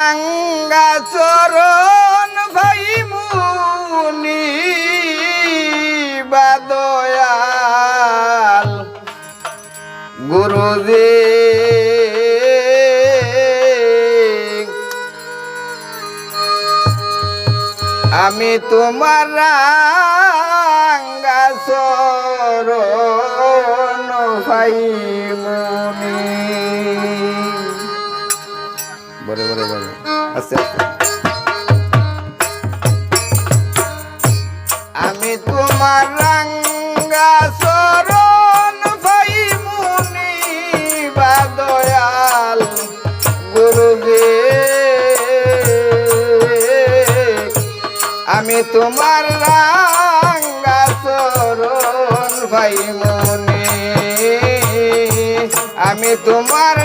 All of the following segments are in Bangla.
গঙ্গা চরণ ভাই মুনি বাদয়াল গুরুজি আমি তোমার রাঙ্গা চরণ ভাই মুনি। বলে বলে। আমি তোমার রাঙ্গা চরণ ভাই মুনি বা দয়াল গুরুজি আমি তোমার রাঙ্গা চরণ ভাই মুনি। আমি তোমার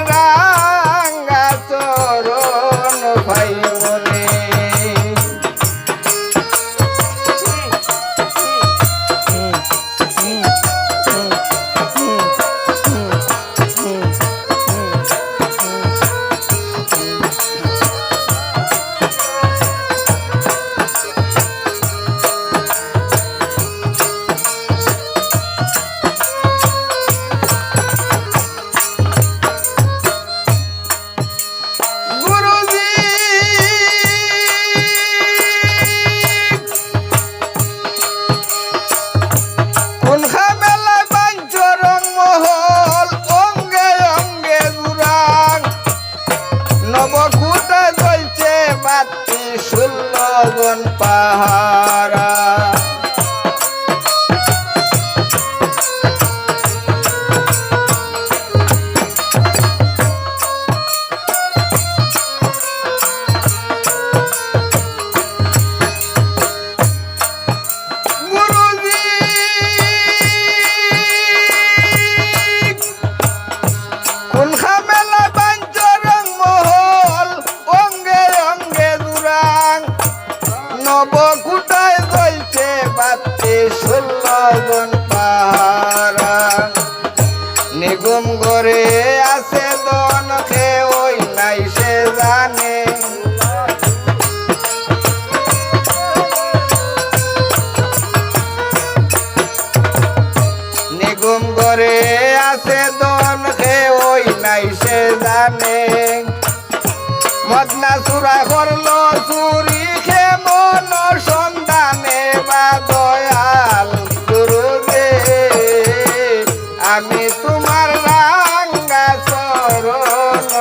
জ্বলছে বাতি ষোলজন পাহারা। নিগম আছে দন সে জানে। নিগম আছে দন জানে। মদনা চুরাই করল চুরি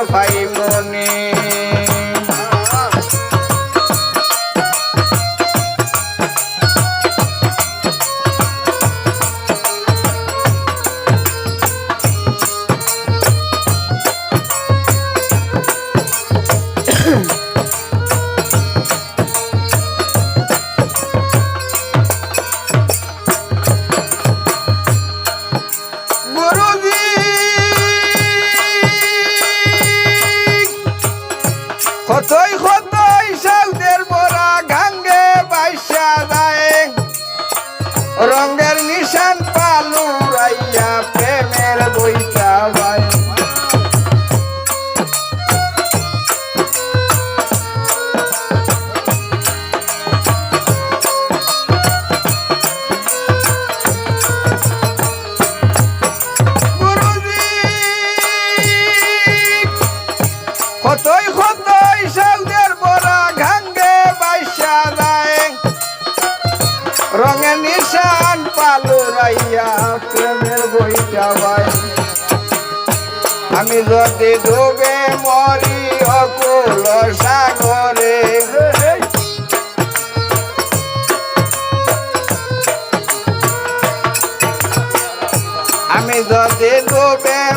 ভাই। রঙের নিশান পালু রাইয়া প্রেমের বইটা ভাই আমি যদি ডুবে মরি, অকুল সাগরে। আমি যদি ডুবে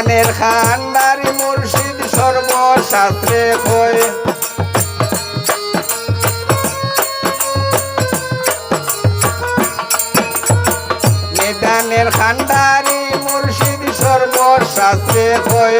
জ্ঞানের খান্ডারি মুর্শিদ সর্বশাস্ত্রে কয় নিদানের খান্ডারি মুর্শিদ সর্বশাস্ত্রে কয়